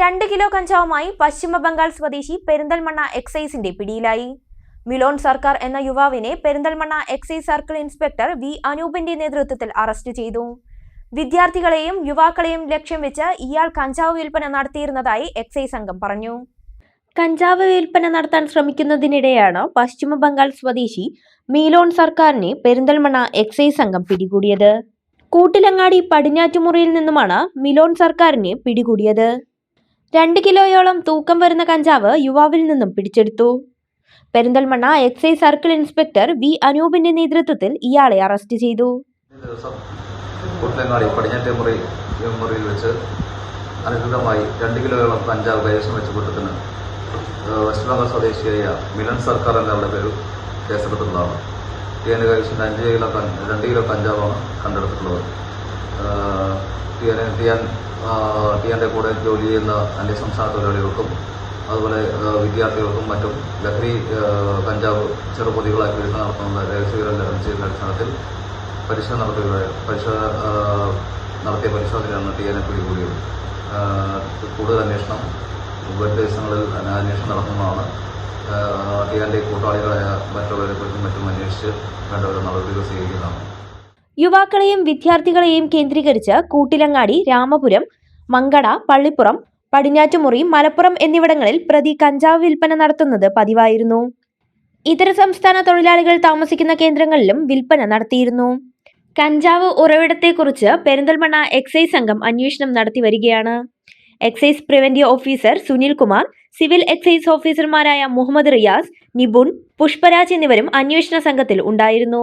രണ്ട് കിലോ കഞ്ചാവുമായി പശ്ചിമ ബംഗാൾ സ്വദേശി പെരിന്തൽമണ്ണ എക്സൈസിന്റെ പിടിയിലായി. മിലോൺ സർക്കാർ എന്ന യുവാവിനെ Perinthalmanna excise circle inspector V അനൂപിന്റെ നേതൃത്വത്തിൽ അറസ്റ്റ് ചെയ്തു. വിദ്യാർത്ഥികളെയും യുവാക്കളെയും ലക്ഷ്യം വെച്ച് ഇയാൾ കഞ്ചാവ് വിൽപ്പന നടത്തിയിരുന്നതായി എക്സൈസ് സംഘം പറഞ്ഞു. കഞ്ചാവ് വിൽപ്പന നടത്താൻ ശ്രമിക്കുന്നതിനിടെയാണ് പശ്ചിമ ബംഗാൾ സ്വദേശി മീലോൺ സർക്കാരിനെ പെരിന്തൽമണ്ണ എക്സൈസ് സംഘം പിടികൂടിയത്. കൂട്ടിലങ്ങാടി പടിഞ്ഞാറ്റുമുറിയിൽ നിന്നുമാണ് മിലോൺ സർക്കാരിനെ പിടികൂടിയത്. രണ്ട് കിലോയോളം തൂക്കം വരുന്ന കഞ്ചാവ് യുവാവിൽ നിന്നും പിടിച്ചെടുത്തു. Perinthalmanna excise circle inspector V അനൂപിന്റെ നേതൃത്വത്തിൽ ഇയാളെ അറസ്റ്റ് ചെയ്തു. മുറിയിൽ വെച്ച് അനധികൃതമായി രണ്ട് കിലോയോളം കഞ്ചാവ് കൈവശം വെച്ച കൂട്ടത്തിന് വെസ്റ്റ് ബംഗാൾ സ്വദേശിയായ മിലൻ സർക്കാർ എന്നവരുടെ പേരിൽ കേസെടുത്തിട്ടുള്ളതാണ് ടിയന്റെ കൈവശം അഞ്ച് കിലോ രണ്ട് കിലോ കഞ്ചാവാണ് കണ്ടെടുത്തിട്ടുള്ളത്. ടി എൻ ടി ടിയാൻ ആഹ് ടിയന്റെ കൂടെ ജോലി ചെയ്യുന്ന അന്യസംസ്ഥാന തൊഴിലാളികൾക്കും അതുപോലെ വിദ്യാർത്ഥികൾക്കും മറ്റും ലഹരി കഞ്ചാവ് ചെറുപൊതികളായി വിൽപ്പന നടത്തുന്ന രഹസ്യവിവരം ചെയ്യുന്ന അടിസ്ഥാനത്തിൽ പരിശോധന നടത്തുകയാണ് പരിശോധന നടത്തിയ പരിശോധനയാണ് ടി എന്നെ പിടികൂടിയത്. കൂടുതൽ അന്വേഷണം ഉപദേശങ്ങളിൽ അന്വേഷണം നടത്തുന്നതാണ്. ടി എന്റെ കൂട്ടാളികളായ മറ്റുള്ളവരെ കുറിച്ചും മറ്റും അന്വേഷിച്ച് വേണ്ടവരെ നടപടികൾ സ്വീകരിക്കുന്നതാണ്. യുവാക്കളെയും വിദ്യാർത്ഥികളെയും കേന്ദ്രീകരിച്ച് കൂട്ടിലങ്ങാടി രാമപുരം മങ്കട പള്ളിപ്പുറം പടിഞ്ഞാറ്റുമുറി മലപ്പുറം എന്നിവിടങ്ങളിൽ പ്രതി കഞ്ചാവ് വിൽപ്പന നടത്തുന്നത് പതിവായിരുന്നു. ഇതര സംസ്ഥാന തൊഴിലാളികൾ താമസിക്കുന്ന കേന്ദ്രങ്ങളിലും വിൽപ്പന നടത്തിയിരുന്നു. കഞ്ചാവ് ഉറവിടത്തെക്കുറിച്ച് പെരിന്തൽമണ്ണ എക്സൈസ് സംഘം അന്വേഷണം നടത്തി വരികയാണ്. Excise preventive officer Sunil Kumar civil excise ഓഫീസർമാരായ മുഹമ്മദ് റിയാസ് നിബുൺ പുഷ്പരാജ് എന്നിവരും അന്വേഷണ സംഘത്തിൽ ഉണ്ടായിരുന്നു.